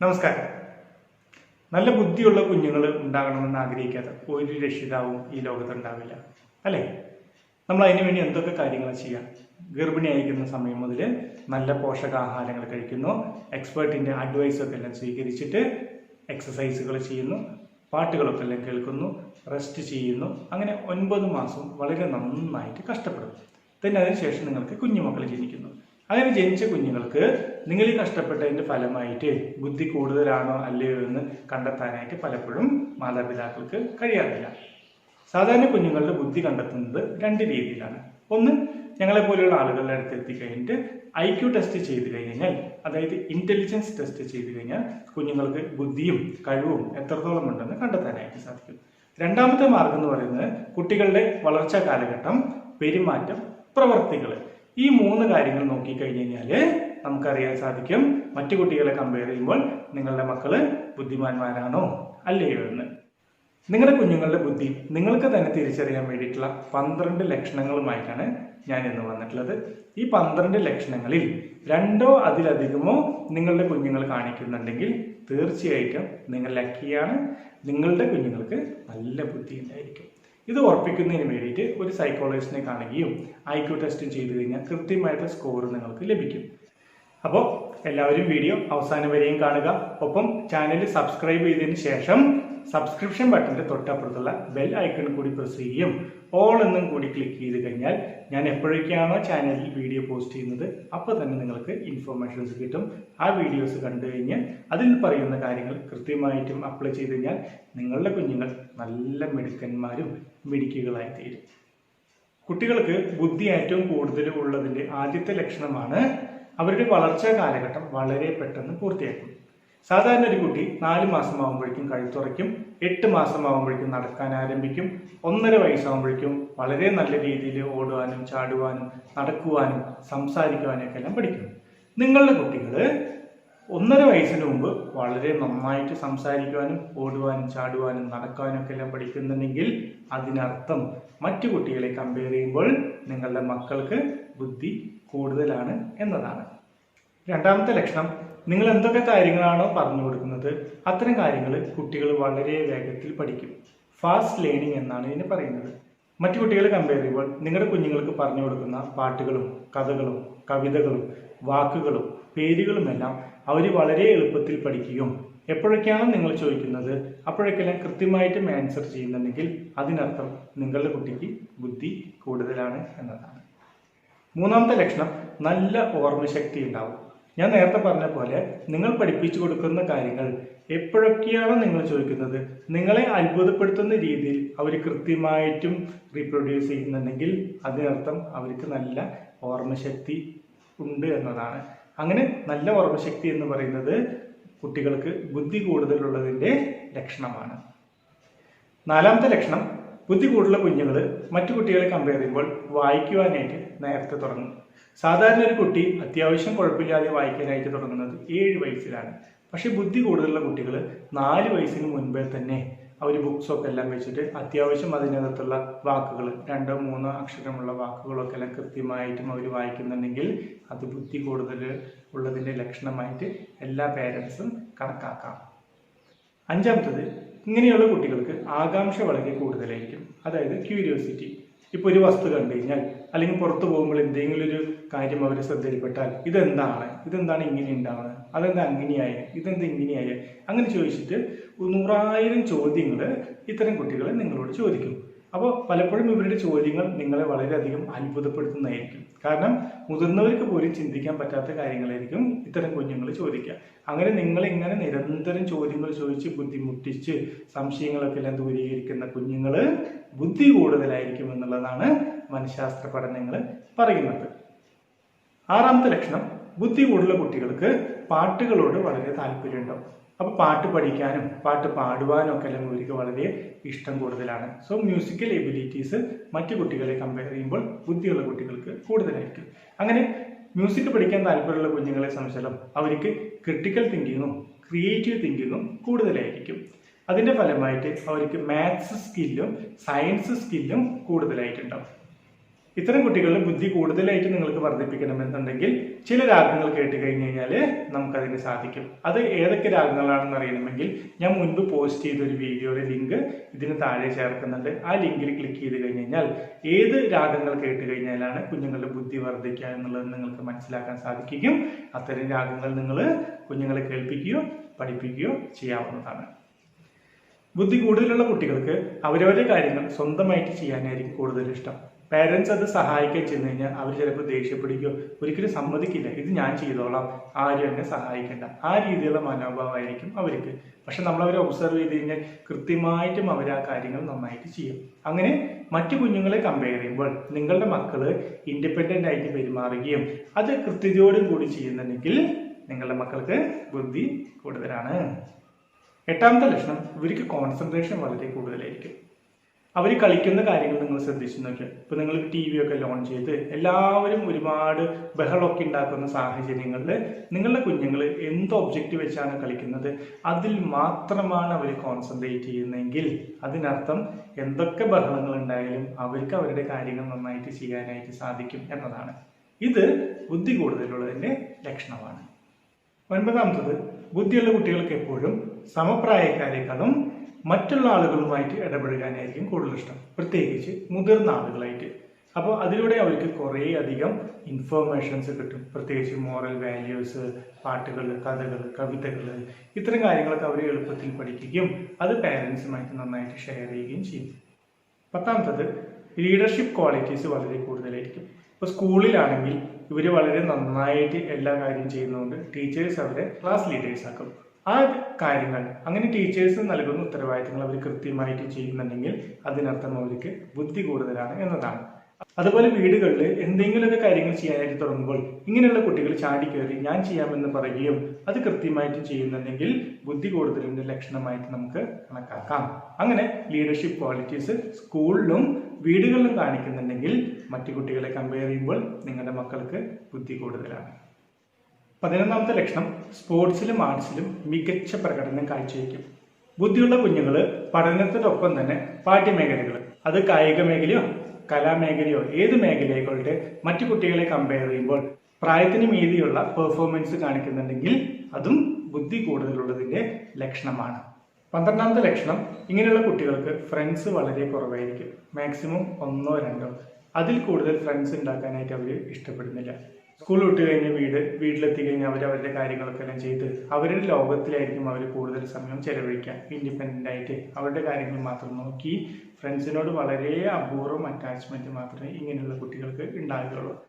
നമസ്കാരം. നല്ല ബുദ്ധിയുള്ള കുഞ്ഞുങ്ങൾ ഉണ്ടാകണമെന്ന് ആഗ്രഹിക്കാത്ത ഒരു രക്ഷിതാവും ഈ ലോകത്ത് ഉണ്ടാവില്ല അല്ലേ? നമ്മൾ അതിനു വേണ്ടി എന്തൊക്കെ കാര്യങ്ങൾ ചെയ്യാം ഗർഭിണിയായിരിക്കുന്ന സമയം മുതൽ നല്ല പോഷകാഹാരങ്ങൾ കഴിക്കുന്നു എക്സ്പേർട്ടിന്റെ അഡ്വൈസൊക്കെ എല്ലാം സ്വീകരിച്ചിട്ട് എക്സസൈസുകൾ ചെയ്യുന്നു പാട്ടുകളൊക്കെ എല്ലാം കേൾക്കുന്നു റെസ്റ്റ് ചെയ്യുന്നു അങ്ങനെ ഒൻപത് മാസം വളരെ നന്നായിട്ട് കഷ്ടപ്പെടും പിന്നെ അതിനുശേഷം നിങ്ങൾക്ക് കുഞ്ഞുമക്കൾ ജനിക്കുന്നു. അങ്ങനെ ജനിച്ച കുഞ്ഞുങ്ങൾക്ക് നിങ്ങൾ ഈ കഷ്ടപ്പെട്ടതിന്റെ ഫലമായിട്ട് ബുദ്ധി കൂടുതലാണോ അല്ലയോ എന്ന് കണ്ടെത്താനായിട്ട് പലപ്പോഴും മാതാപിതാക്കൾക്ക് കഴിയാറില്ല. സാധാരണ കുഞ്ഞുങ്ങളുടെ ബുദ്ധി കണ്ടെത്തുന്നത് രണ്ട് രീതിയിലാണ്. ഒന്ന് ഞങ്ങളെ പോലെയുള്ള ആളുകളുടെ അടുത്ത് എത്തിക്കഴിഞ്ഞിട്ട് ഐ ക്യു ടെസ്റ്റ് ചെയ്ത് കഴിഞ്ഞാൽ അതായത് ഇന്റലിജൻസ് ടെസ്റ്റ് ചെയ്ത് കഴിഞ്ഞാൽ കുഞ്ഞുങ്ങൾക്ക് ബുദ്ധിയും കഴിവും എത്രത്തോളം ഉണ്ടെന്ന് കണ്ടെത്താനായിട്ട് സാധിക്കും. രണ്ടാമത്തെ മാർഗം എന്ന് പറയുന്നത് കുട്ടികളുടെ വളർച്ചാ കാലഘട്ടം പെരുമാറ്റം പ്രവർത്തികൾ ഈ മൂന്ന് കാര്യങ്ങൾ നോക്കിക്കഴിഞ്ഞ് കഴിഞ്ഞാൽ നമുക്കറിയാൻ സാധിക്കും. മറ്റു കുട്ടികളെ കമ്പയർ ചെയ്യുമ്പോൾ നിങ്ങളുടെ മക്കൾ ബുദ്ധിമാന്മാരാണോ? അല്ലയോ എന്ന്. നിങ്ങളുടെ കുഞ്ഞുങ്ങളുടെ ബുദ്ധി നിങ്ങൾക്ക് തന്നെ തിരിച്ചറിയാൻ വേണ്ടിയിട്ടുള്ള പന്ത്രണ്ട് ലക്ഷണങ്ങളുമായിട്ടാണ് ഞാൻ ഇന്ന് വന്നിട്ടുള്ളത്. ഈ പന്ത്രണ്ട് ലക്ഷണങ്ങളിൽ രണ്ടോ അതിലധികമോ നിങ്ങളുടെ കുഞ്ഞുങ്ങൾ കാണിക്കുന്നുണ്ടെങ്കിൽ തീർച്ചയായിട്ടും നിങ്ങൾ ലക്കിയാണ് നിങ്ങളുടെ കുഞ്ഞുങ്ങൾക്ക് നല്ല ബുദ്ധി ഉണ്ടായിരിക്കും. ഇത് ഉറപ്പിക്കുന്നതിന് വേണ്ടിയിട്ട് ഒരു സൈക്കോളജിസ്റ്റിനെ കാണുകയും ഐ ക്യു ടെസ്റ്റും ചെയ്തു കഴിഞ്ഞാൽ കൃത്യമായിട്ടുള്ള സ്കോർ നിങ്ങൾക്ക് ലഭിക്കും. അപ്പോൾ എല്ലാവരും വീഡിയോ അവസാനം വരെയും കാണുക. ഒപ്പം ചാനൽ സബ്സ്ക്രൈബ് ചെയ്തതിന് ശേഷം സബ്സ്ക്രിപ്ഷൻ ബട്ടന്റെ തൊട്ടപ്പുറത്തുള്ള ബെൽ ഐക്കൺ കൂടി പ്രസ് ചെയ്യും ഓൾ എന്നും കൂടി ക്ലിക്ക് ചെയ്ത് കഴിഞ്ഞാൽ ഞാൻ എപ്പോഴൊക്കെയാണോ ചാനലിൽ വീഡിയോ പോസ്റ്റ് ചെയ്യുന്നത് അപ്പോൾ തന്നെ നിങ്ങൾക്ക് ഇൻഫർമേഷൻസ് കിട്ടും. ആ വീഡിയോസ് കണ്ടു കഴിഞ്ഞ് അതിൽ പറയുന്ന കാര്യങ്ങൾ കൃത്യമായിട്ടും അപ്ലൈ ചെയ്ത് കഴിഞ്ഞാൽ നിങ്ങളുടെ കുഞ്ഞുങ്ങൾ നല്ല മിടുക്കന്മാരും മിടുക്കികളായി തീരും. കുട്ടികൾക്ക് ബുദ്ധി ഏറ്റവും കൂടുതൽ ഉള്ളതിന്റെ ആദ്യത്തെ ലക്ഷണമാണ് അവരുടെ വളർച്ചാ കാലഘട്ടം വളരെ പെട്ടെന്ന് പൂർത്തിയാക്കും. സാധാരണ ഒരു കുട്ടി നാല് മാസമാകുമ്പോഴേക്കും കഴുത്തുറയ്ക്കും എട്ട് മാസമാകുമ്പോഴേക്കും നടക്കാൻ ആരംഭിക്കും ഒന്നര വയസ്സാകുമ്പോഴേക്കും വളരെ നല്ല രീതിയിൽ ഓടുവാനും ചാടുവാനും നടക്കുവാനും സംസാരിക്കുവാനും ഒക്കെ എല്ലാം പഠിക്കും. നിങ്ങളുടെ കുട്ടികൾ ഒന്നര വയസ്സിന് മുമ്പ് വളരെ നന്നായിട്ട് സംസാരിക്കുവാനും ഓടുവാനും ചാടുവാനും നടക്കാനും ഒക്കെ എല്ലാം പഠിക്കുന്നുണ്ടെങ്കിൽ അതിനർത്ഥം മറ്റു കുട്ടികളെ കമ്പയർ ചെയ്യുമ്പോൾ നിങ്ങളുടെ മക്കൾക്ക് ബുദ്ധി കൂടുതലാണ് എന്നതാണ്. രണ്ടാമത്തെ ലക്ഷണം നിങ്ങൾ എന്തൊക്കെ കാര്യങ്ങളാണോ പറഞ്ഞു കൊടുക്കുന്നത് അത്തരം കാര്യങ്ങൾ കുട്ടികൾ വളരെ വേഗത്തിൽ പഠിക്കും. ഫാസ്റ്റ് ലേണിംഗ് എന്നാണ് ഇതിന് പറയുന്നത്. മറ്റു കുട്ടികളെ കമ്പയർ ചെയ്യുമ്പോൾ നിങ്ങളുടെ കുഞ്ഞുങ്ങൾക്ക് പറഞ്ഞു കൊടുക്കുന്ന പാട്ടുകളും കഥകളും കവിതകളും വാക്കുകളും പേരുകളുമെല്ലാം അവർ വളരെ എളുപ്പത്തിൽ പഠിക്കുകയും എപ്പോഴൊക്കെയാണ് നിങ്ങൾ ചോദിക്കുന്നത് അപ്പോഴൊക്കെല്ലാം കൃത്യമായിട്ടും ആൻസർ ചെയ്യുന്നുണ്ടെങ്കിൽ അതിനർത്ഥം നിങ്ങളുടെ കുട്ടിക്ക് ബുദ്ധി കൂടുതലാണ് എന്നതാണ്. മൂന്നാമത്തെ ലക്ഷണം നല്ല ഓർമ്മശക്തി ഉണ്ടാവും. ഞാൻ നേരത്തെ പറഞ്ഞ പോലെ നിങ്ങൾ പഠിപ്പിച്ചു കൊടുക്കുന്ന കാര്യങ്ങൾ എപ്പോഴൊക്കെയാണ് നിങ്ങൾ ചോദിക്കുന്നത്? നിങ്ങളെ അത്ഭുതപ്പെടുത്തുന്ന രീതിയിൽ അവർ കൃത്യമായിട്ടും റീപ്രൊഡ്യൂസ് ചെയ്യുന്നുണ്ടെങ്കിൽ അതിനർത്ഥം അവർക്ക് നല്ല ഓർമ്മശക്തി ഉണ്ട് എന്നതാണ്. അങ്ങനെ നല്ല ഓർമ്മശക്തി എന്ന് പറയുന്നത് കുട്ടികൾക്ക് ബുദ്ധി കൂടുതലുള്ളതിന്റെ ലക്ഷണമാണ്. നാലാമത്തെ ലക്ഷണം ബുദ്ധി കൂടുതലുള്ള കുഞ്ഞുങ്ങൾ മറ്റു കുട്ടികളെ കമ്പയർ ചെയ്യുമ്പോൾ വായിക്കുവാനായിട്ട് നേരത്തെ തുടങ്ങും. സാധാരണ ഒരു കുട്ടി അത്യാവശ്യം കുഴപ്പമില്ലാതെ വായിക്കാനായിട്ട് തുടങ്ങുന്നത് ഏഴ് വയസ്സിലാണ്. പക്ഷേ ബുദ്ധി കൂടുതലുള്ള കുട്ടികൾ നാല് വയസ്സിന് മുൻപേ തന്നെ അവർ ബുക്സൊക്കെ എല്ലാം വെച്ചിട്ട് അത്യാവശ്യം അതിനകത്തുള്ള വാക്കുകൾ രണ്ടോ മൂന്നോ അക്ഷരമുള്ള വാക്കുകളൊക്കെ എല്ലാം കൃത്യമായിട്ടും അവർ വായിക്കുന്നുണ്ടെങ്കിൽ അത് ബുദ്ധി കൂടുതൽ ഉള്ളതിന്റെ ലക്ഷണമായിട്ട് എല്ലാ പേരൻസും കണക്കാക്കാം. അഞ്ചാമത്തത് ഇങ്ങനെയുള്ള കുട്ടികൾക്ക് ആകാംക്ഷ വളരെ കൂടുതലായിരിക്കും. അതായത് ക്യൂരിയോസിറ്റി ഇപ്പോൾ ഒരു വസ്തു കണ്ടു കഴിഞ്ഞാൽ അല്ലെങ്കിൽ പുറത്തു പോകുമ്പോൾ എന്തെങ്കിലും ഒരു കാര്യം അവർ ശ്രദ്ധയിൽപ്പെട്ടാൽ ഇതെന്താണ്? ഇതെന്താണ് ഇങ്ങനെ ഉണ്ടാവുന്നത്? അതെന്താ അങ്ങനെയായ? ഇതെന്താ ഇങ്ങനെയായ? അങ്ങനെ ചോദിച്ചിട്ട് നൂറായിരം ചോദ്യങ്ങൾ ഇത്തരം കുട്ടികൾ നിങ്ങളോട് ചോദിക്കും. അപ്പോൾ പലപ്പോഴും ഇവരുടെ ചോദ്യങ്ങൾ നിങ്ങളെ വളരെയധികം അത്ഭുതപ്പെടുത്തുന്നതായിരിക്കും. കാരണം മുതിർന്നവർക്ക് പോലും ചിന്തിക്കാൻ പറ്റാത്ത കാര്യങ്ങളായിരിക്കും ഇത്തരം കുഞ്ഞുങ്ങൾ ചോദിക്കുക. അങ്ങനെ നിങ്ങൾ ഇങ്ങനെ നിരന്തരം ചോദ്യങ്ങൾ ചോദിച്ച് ബുദ്ധിമുട്ടിച്ച് സംശയങ്ങളൊക്കെ എല്ലാം ദൂരീകരിക്കുന്ന കുഞ്ഞുങ്ങൾ ബുദ്ധി കൂടുതലായിരിക്കും എന്നുള്ളതാണ് മനഃശാസ്ത്ര പഠനങ്ങൾ പറയുന്നത്. ആറാമത്തെ ലക്ഷണം ബുദ്ധി കൂടുതലുള്ള കുട്ടികൾക്ക് പാട്ടുകളോട് വളരെ താല്പര്യമുണ്ടാവും. അപ്പോൾ പാട്ട് പഠിക്കാനും പാട്ട് പാടുവാനും ഒക്കെ എല്ലാം ഇവർക്ക് വളരെ ഇഷ്ടം കൂടുതലാണ്. സോ മ്യൂസിക്കൽ എബിലിറ്റീസ് മറ്റു കുട്ടികളെ കമ്പയർ ചെയ്യുമ്പോൾ ബുദ്ധിയുള്ള കുട്ടികൾക്ക് കൂടുതലായിരിക്കും. അങ്ങനെ മ്യൂസിക് പഠിക്കാൻ താല്പര്യമുള്ള കുഞ്ഞുങ്ങളെ സംബന്ധിച്ചാലും അവർക്ക് ക്രിട്ടിക്കൽ തിങ്കിങ്ങും ക്രിയേറ്റീവ് തിങ്കിങ്ങും കൂടുതലായിരിക്കും. അതിന്റെ ഫലമായിട്ട് അവർക്ക് മാത്സ് സ്കില്ലും സയൻസ് സ്കില്ലും കൂടുതലായിട്ടുണ്ടാവും. ഇത്തരം കുട്ടികളുടെ ബുദ്ധി കൂടുതലായിട്ട് നിങ്ങൾക്ക് വർദ്ധിപ്പിക്കണമെന്നുണ്ടെങ്കിൽ ചില രാഗങ്ങൾ കേട്ട് കഴിഞ്ഞ് കഴിഞ്ഞാൽ നമുക്കതിന് സാധിക്കും. അത് ഏതൊക്കെ രാഗങ്ങളാണെന്ന് അറിയണമെങ്കിൽ ഞാൻ മുൻപ് പോസ്റ്റ് ചെയ്ത ഒരു വീഡിയോയുടെ ലിങ്ക് ഇതിന് താഴെ ചേർക്കുന്നുണ്ട്. ആ ലിങ്കിൽ ക്ലിക്ക് ചെയ്ത് കഴിഞ്ഞ് കഴിഞ്ഞാൽ ഏത് രാഗങ്ങൾ കേട്ട് കഴിഞ്ഞാലാണ് കുഞ്ഞുങ്ങളുടെ ബുദ്ധി വർദ്ധിക്കുക എന്നുള്ളത് നിങ്ങൾക്ക് മനസ്സിലാക്കാൻ സാധിക്കും അത്തരം രാഗങ്ങൾ നിങ്ങൾ കുഞ്ഞുങ്ങളെ കേൾപ്പിക്കുകയോ പഠിപ്പിക്കുകയോ ചെയ്യാവുന്നതാണ്. ബുദ്ധി കൂടുതലുള്ള കുട്ടികൾക്ക് അവരവരുടെ കാര്യങ്ങൾ സ്വന്തമായിട്ട് ചെയ്യാനായിരിക്കും കൂടുതൽ ഇഷ്ടം. പാരൻസ് അത് സഹായിക്കാൻ ചെന്ന് കഴിഞ്ഞാൽ അവർ ചിലപ്പോൾ ദേഷ്യപ്പെടുകയോ ഒരിക്കലും സമ്മതിക്കില്ല. ഇത് ഞാൻ ചെയ്തോളാം. ആരും എന്നെ സഹായിക്കണ്ട. ആ രീതിയിലുള്ള മനോഭാവമായിരിക്കും അവർക്ക്. പക്ഷെ നമ്മൾ അവരെ ഒബ്സർവ് ചെയ്ത് കഴിഞ്ഞാൽ കൃത്യമായിട്ടും അവർ ആ കാര്യങ്ങൾ നന്നായിട്ട് ചെയ്യും. അങ്ങനെ മറ്റു കുഞ്ഞുങ്ങളെ കമ്പയർ ചെയ്യുമ്പോൾ നിങ്ങളുടെ മക്കൾ ഇൻഡിപെൻഡന്റ് ആയിട്ട് പെരുമാറുകയും അത് കൃത്യതയോടും കൂടി ചെയ്യുന്നുണ്ടെങ്കിൽ നിങ്ങളുടെ മക്കൾക്ക് ബുദ്ധി കൂടുതലാണ്. എട്ടാമത്തെ ലക്ഷണം ഇവർക്ക് കോൺസെൻട്രേഷൻ വളരെ കൂടുതലായിരിക്കും. അവർ കളിക്കുന്ന കാര്യങ്ങൾ നിങ്ങൾ ശ്രദ്ധിച്ചു നോക്കിയാൽ ഇപ്പൊ നിങ്ങൾ ടി വി ഒക്കെ ലോൺ ചെയ്ത് എല്ലാവരും ഒരുപാട് ബഹളമൊക്കെ ഉണ്ടാക്കുന്ന സാഹചര്യങ്ങളിൽ നിങ്ങളുടെ കുഞ്ഞുങ്ങൾ എന്ത് ഒബ്ജക്റ്റ് വെച്ചാണ് കളിക്കുന്നത്? അതിൽ മാത്രമാണ് അവർ കോൺസെൻട്രേറ്റ് ചെയ്യുന്നതെങ്കിൽ അതിനർത്ഥം എന്തൊക്കെ ബഹളങ്ങൾ ഉണ്ടായാലും അവർക്ക് അവരുടെ കാര്യങ്ങൾ നന്നായിട്ട് ചെയ്യാനായിട്ട് സാധിക്കും എന്നതാണ്. ഇത് ബുദ്ധി കൂടുതലുള്ളതിന്റെ ലക്ഷണമാണ്. ഒൻപതാമത്തത് ബുദ്ധിയുള്ള കുട്ടികൾക്ക് എപ്പോഴും സമപ്രായക്കാരെക്കാളും മറ്റുള്ള ആളുകളുമായിട്ട് ഇടപെടുകാനായിരിക്കും കൂടുതൽ ഇഷ്ടം. പ്രത്യേകിച്ച് മുതിർന്ന ആളുകളായിട്ട്. അപ്പോൾ അതിലൂടെ അവർക്ക് കുറേ അധികം ഇൻഫോർമേഷൻസ് കിട്ടും. പ്രത്യേകിച്ച് മോറൽ വാല്യൂസ് പാട്ടുകൾ കഥകൾ കവിതകൾ ഇത്തരം കാര്യങ്ങളൊക്കെ അവർ എളുപ്പത്തിൽ പഠിക്കുകയും അത് പാരൻസുമായിട്ട് നന്നായിട്ട് ഷെയർ ചെയ്യുകയും ചെയ്യും. പത്താമത്തത് ലീഡർഷിപ്പ് ക്വാളിറ്റീസ് വളരെ കൂടുതലായിരിക്കും. ഇപ്പോൾ സ്കൂളിലാണെങ്കിൽ ഇവർ വളരെ നന്നായിട്ട് എല്ലാ കാര്യം ചെയ്യുന്നതുകൊണ്ട് ടീച്ചേഴ്സ് അവരെ ക്ലാസ് ലീഡേഴ്സ് ആക്കും. ആ കാര്യങ്ങൾ അങ്ങനെ ടീച്ചേഴ്സ് നൽകുന്ന ഉത്തരവാദിത്തങ്ങൾ അവർ കൃത്യമായിട്ട് ചെയ്യുന്നുണ്ടെങ്കിൽ അതിനർത്ഥം അവർക്ക് ബുദ്ധി കൂടുതലാണ് എന്നതാണ്. അതുപോലെ വീടുകളിൽ എന്തെങ്കിലുമൊക്കെ കാര്യങ്ങൾ ചെയ്യാനായിട്ട് തുടങ്ങുമ്പോൾ ഇങ്ങനെയുള്ള കുട്ടികൾ ചാടി കയറി ഞാൻ ചെയ്യാമെന്ന് പറയുകയും അത് കൃത്യമായിട്ട് ചെയ്യുന്നുണ്ടെങ്കിൽ ബുദ്ധി കൂടുതലിന്റെ ലക്ഷണമായിട്ട് നമുക്ക് കണക്കാക്കാം. അങ്ങനെ ലീഡർഷിപ്പ് ക്വാളിറ്റീസ് സ്കൂളിലും വീടുകളിലും കാണിക്കുന്നുണ്ടെങ്കിൽ മറ്റു കുട്ടികളെ കമ്പയർ ചെയ്യുമ്പോൾ നിങ്ങളുടെ മക്കൾക്ക് ബുദ്ധി കൂടുതലാണ്. പതിനൊന്നാമത്തെ ലക്ഷണം സ്പോർട്സിലും ആർട്സിലും മികച്ച പ്രകടനം കാഴ്ചവെക്കും. ബുദ്ധിയുള്ള കുഞ്ഞുങ്ങൾ പഠനത്തിനൊപ്പം തന്നെ പാഠ്യമേഖലകൾ അത് കായിക മേഖലയോ കലാമേഖലയോ ഏത് മേഖലയായിക്കോട്ടെ മറ്റു കുട്ടികളെ കമ്പയർ ചെയ്യുമ്പോൾ പ്രായത്തിന് മീതിയുള്ള പെർഫോമൻസ് കാണിക്കുന്നുണ്ടെങ്കിൽ അതും ബുദ്ധി കൂടുതലുള്ളതിന്റെ ലക്ഷണമാണ്. പന്ത്രണ്ടാമത്തെ ലക്ഷണം ഇങ്ങനെയുള്ള കുട്ടികൾക്ക് ഫ്രണ്ട്സ് വളരെ കുറവായിരിക്കും. മാക്സിമം ഒന്നോ രണ്ടോ. അതിൽ കൂടുതൽ ഫ്രണ്ട്സ് ഉണ്ടാക്കാനായിട്ട് അവർ ഇഷ്ടപ്പെടുന്നില്ല. സ്കൂൾ വിട്ട് കഴിഞ്ഞ് വീട് വീട്ടിലെത്തി കഴിഞ്ഞ് അവർ അവരുടെ കാര്യങ്ങളൊക്കെ എല്ലാം ചെയ്ത് അവരുടെ ലോകത്തിലായിരിക്കും അവർ കൂടുതൽ സമയം ചെലവഴിക്കുക ഇൻഡിപെൻഡന്റ് ആയിട്ട് അവരുടെ കാര്യങ്ങൾ മാത്രം നോക്കി ഫ്രണ്ട്സിനോട് വളരെ അപൂർവം അറ്റാച്ച്മെന്റ് മാത്രമേ ഇങ്ങനെയുള്ള കുട്ടികൾക്ക് ഉണ്ടാകുകയുള്ളൂ.